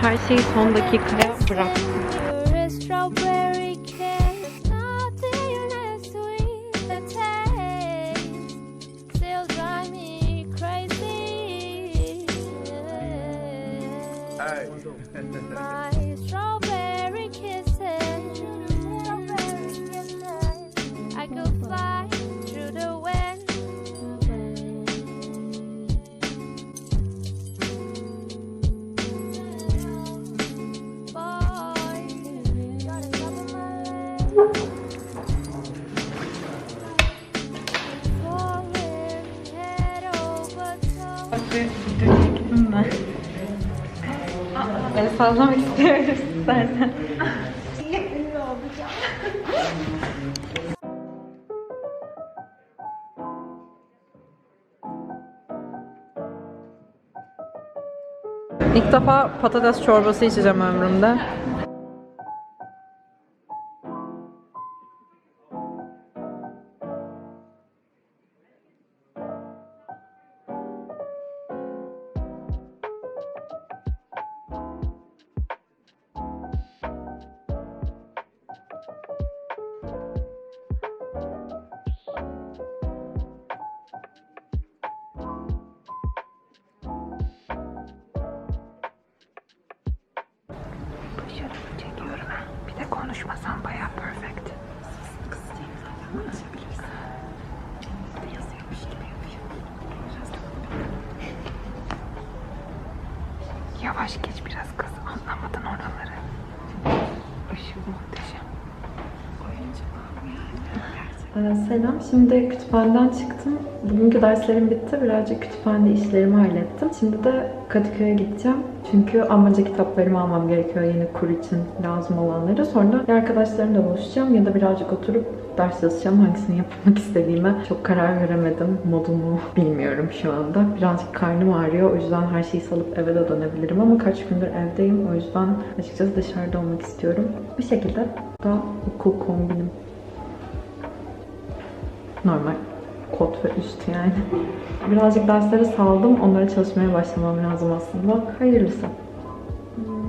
her şeyi son dakikaya bıraktım. Strawberry toe. Gittim ben. El sallamak. İlk defa patates çorbası içeceğim ömrümde. Bir de konuşmasam bayağı perfect. Selam. Şimdi kütüphaneden çıktım. Bugünkü derslerim bitti. Birazcık kütüphanede işlerimi hallettim. Şimdi de Kadıköy'e gideceğim. Çünkü Almanca kitaplarımı almam gerekiyor yeni kur için lazım olanları. Sonra ya arkadaşlarımla buluşacağım ya da birazcık oturup ders çalışacağım. Hangisini yapmak istediğime çok karar veremedim. Modumu bilmiyorum şu anda. Birazcık karnım ağrıyor. O yüzden her şeyi salıp eve de dönebilirim ama kaç gündür evdeyim. O yüzden açıkçası dışarıda olmak istiyorum. Bir şekilde daha okul kombinim normal kot ve üst yani. Birazcık derslere saldım. Onlara çalışmaya başlamam lazım aslında. Hayırlısı.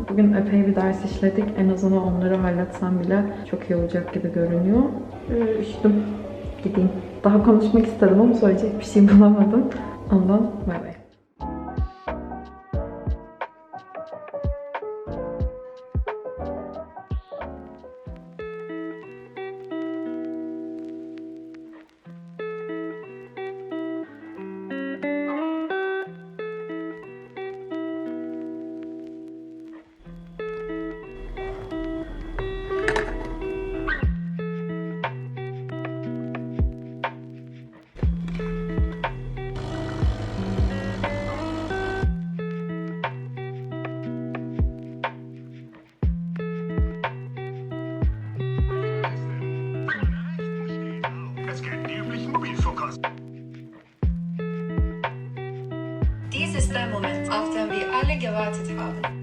Bugün epey bir ders işledik. En azından onları halletsem bile çok iyi olacak gibi görünüyor. Ee, Üşüdüm. Gideyim. Daha konuşmak istedim ama söyleyecek bir şey bulamadım. Ondan bay bay. Gewartet haben.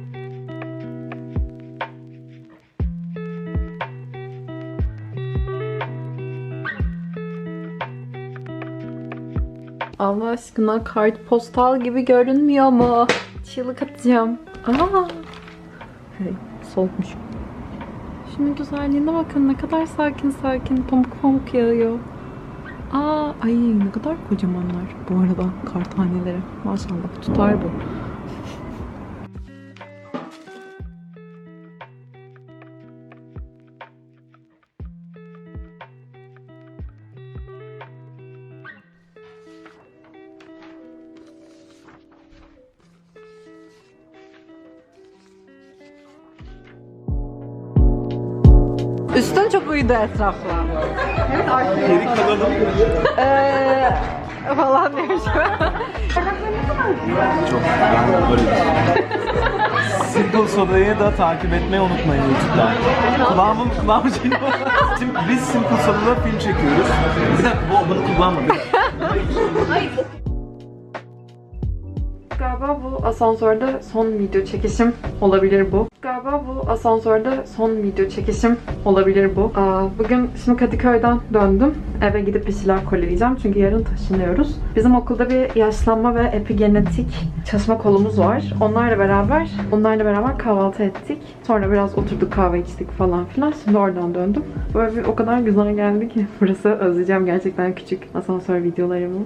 Allah aşkına kartpostal gibi görünmüyor mu? Çığlık atacağım. Aa! Hey, soğukmuş. Şunun güzelliğine bakın ne kadar sakin sakin pamuk pamuk yağıyor. Aa, ay ne kadar kocamanlar bu arada kar taneleri. Maşallah tutar bu. Üstün çok uyudu etrafla. Geri kalalım. Eee falan demiş. Çok ben böyle Simple Soda'yı da takip etmeyi unutmayın YouTube'dan. Kulağımın kulağım şey Şimdi Biz Simple Soda'da film çekiyoruz. Bir dakika bu bunu kullanma. Bir dakika. Galiba bu asansörde son video çekişim olabilir bu. Galiba bu asansörde son video çekişim olabilir bu. Aa, bugün şimdi Kadıköy'den döndüm. Eve gidip bir şeyler koleleyeceğim çünkü yarın taşınıyoruz. Bizim okulda bir yaşlanma ve epigenetik çalışma kolumuz var. Onlarla beraber, onlarla beraber kahvaltı ettik. Sonra biraz oturduk kahve içtik falan filan. Şimdi oradan döndüm. Böyle bir o kadar güzel geldi ki. Burası özleyeceğim gerçekten küçük asansör videolarımı.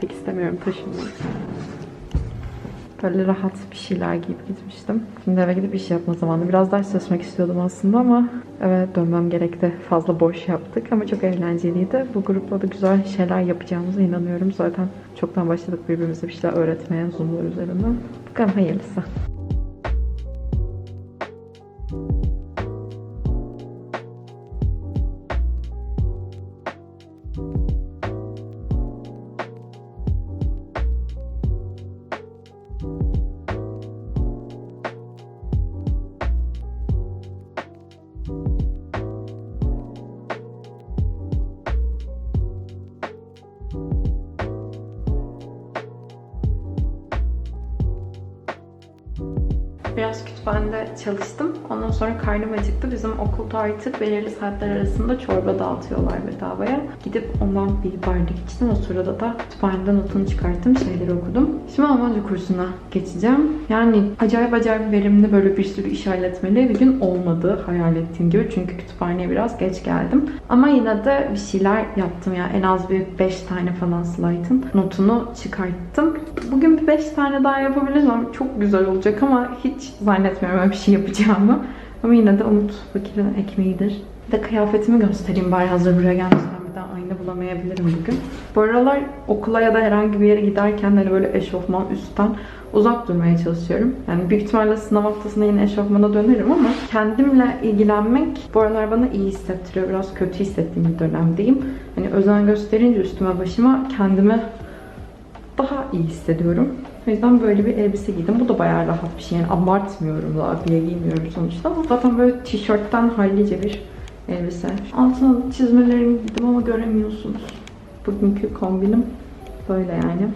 Pek istemiyorum taşınmayı. Böyle rahat bir şeyler giyip gitmiştim. Şimdi eve gidip iş yapma zamanı. Biraz ders çalışmak istiyordum aslında ama eve dönmem gerekti. Fazla boş yaptık ama çok eğlenceliydi. Bu grupla da güzel şeyler yapacağımıza inanıyorum. Zaten çoktan başladık birbirimize bir şeyler öğretmeye Zoom'lar üzerinden. Bakalım hayırlısı. Biraz kütüphanede çalıştım. Ondan sonra karnım acıktı. Bizim okulda artık belirli saatler arasında çorba dağıtıyorlar bedavaya. Gidip ondan bir bardak içtim. O sırada da kütüphaneden notunu çıkarttım. Şeyleri okudum. Şimdi Almanca kursuna geçeceğim. Yani acayip acayip verimli böyle bir sürü iş halletmeli bir gün olmadı hayal ettiğim gibi. Çünkü kütüphaneye biraz geç geldim. Ama yine de bir şeyler yaptım ya. En az bir 5 tane falan slaytın notunu çıkarttım. Bugün bir 5 tane daha yapabilirsem çok güzel olacak ama hiç zannetmiyorum öyle bir şey yapacağımı. Ama yine de umut fakirin ekmeğidir. Bir de kıyafetimi göstereyim bari hazır buraya gelmişken bir daha ayna bulamayabilirim bugün. Bu aralar okula ya da herhangi bir yere giderken hani böyle eşofman üstten uzak durmaya çalışıyorum. Yani büyük ihtimalle sınav haftasında yine eşofmana dönerim ama kendimle ilgilenmek bu aralar bana iyi hissettiriyor. Biraz kötü hissettiğim bir dönemdeyim. Hani özen gösterince üstüme başıma kendimi daha iyi hissediyorum. O yüzden böyle bir elbise giydim. Bu da bayağı rahat bir şey. Yani abartmıyorum da abiye giymiyorum sonuçta. Ama zaten böyle tişörtten hallice bir elbise. Altına çizmelerimi giydim ama göremiyorsunuz. Bugünkü kombinim böyle yani.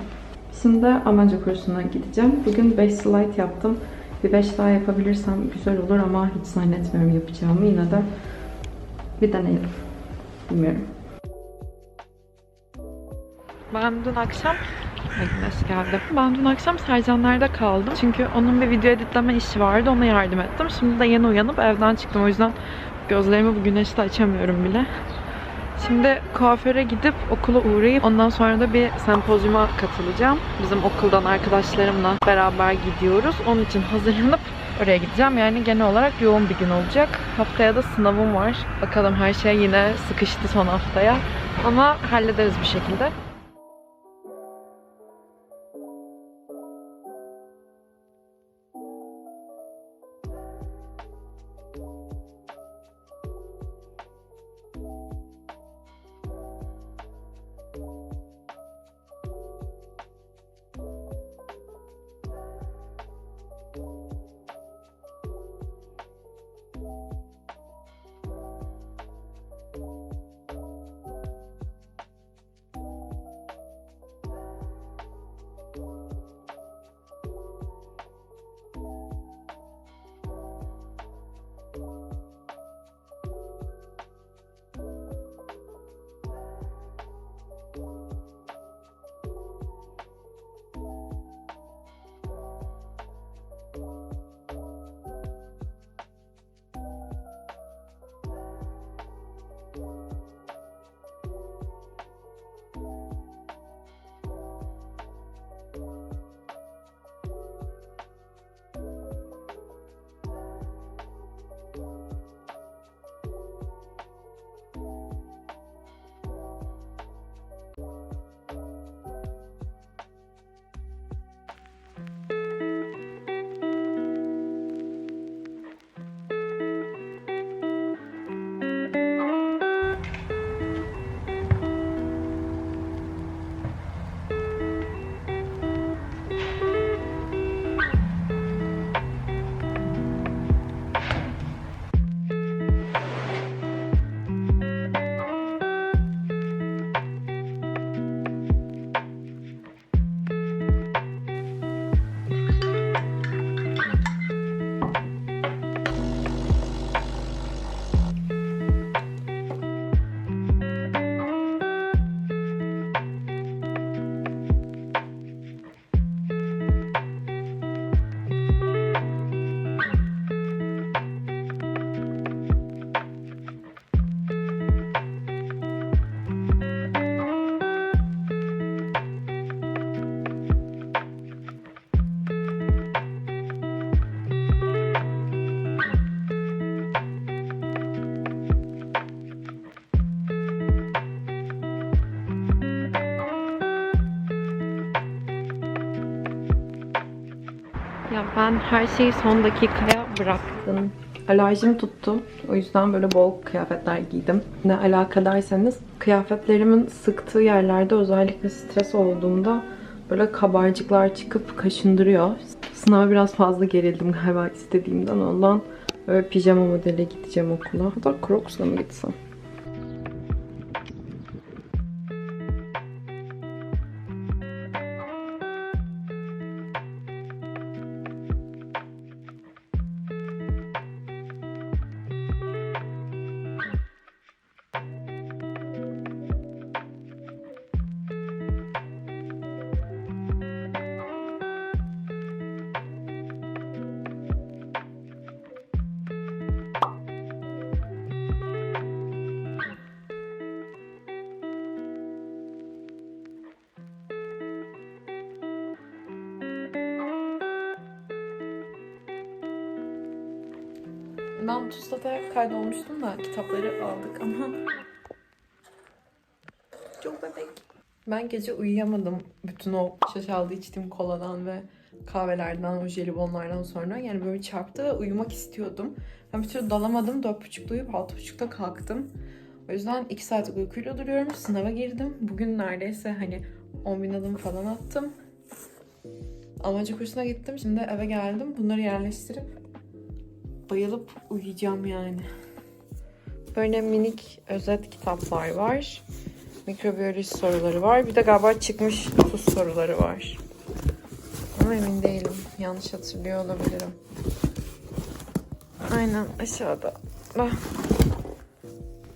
Şimdi Almanca kursuna gideceğim. Bugün 5 slide yaptım. Bir 5 daha yapabilirsem güzel olur ama hiç zannetmiyorum yapacağımı. Yine de bir deneyelim. Bilmiyorum. Ben dün akşam Ay güneş geldi. Ben dün akşam Sercanlar'da kaldım. Çünkü onun bir video editleme işi vardı. Ona yardım ettim. Şimdi de yeni uyanıp evden çıktım. O yüzden gözlerimi bu güneşte açamıyorum bile. Şimdi kuaföre gidip okula uğrayıp ondan sonra da bir sempozyuma katılacağım. Bizim okuldan arkadaşlarımla beraber gidiyoruz. Onun için hazırlanıp oraya gideceğim. Yani genel olarak yoğun bir gün olacak. Haftaya da sınavım var. Bakalım her şey yine sıkıştı son haftaya. Ama hallederiz bir şekilde. Ben her şeyi son dakikaya bıraktım. Alerjim tuttu. O yüzden böyle bol kıyafetler giydim. Ne alaka derseniz kıyafetlerimin sıktığı yerlerde özellikle stres olduğumda böyle kabarcıklar çıkıp kaşındırıyor. Sınava biraz fazla gerildim galiba istediğimden. Ondan böyle pijama modele gideceğim okula. Hatta Crocs'la mı gitsem? Ben Tuzla'da kaydolmuştum da kitapları aldık ama çok bebek. Ben gece uyuyamadım bütün o şaşaldı içtiğim koladan ve kahvelerden, o jelibonlardan sonra. Yani böyle çarptı ve uyumak istiyordum. Ben bir türlü dalamadım. Dört buçukta uyuyup altı buçukta kalktım. O yüzden iki saatlik uykuyla duruyorum. Sınava girdim. Bugün neredeyse hani 10 bin adım falan attım. Almanca kursuna gittim. Şimdi eve geldim. Bunları yerleştirip bayılıp uyuyacağım yani. Böyle minik özet kitaplar var. Mikrobiyoloji soruları var. Bir de galiba çıkmış tuz soruları var. Ama emin değilim. Yanlış hatırlıyor olabilirim. Aynen aşağıda.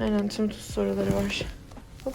Aynen tüm tuz soruları var. Hop.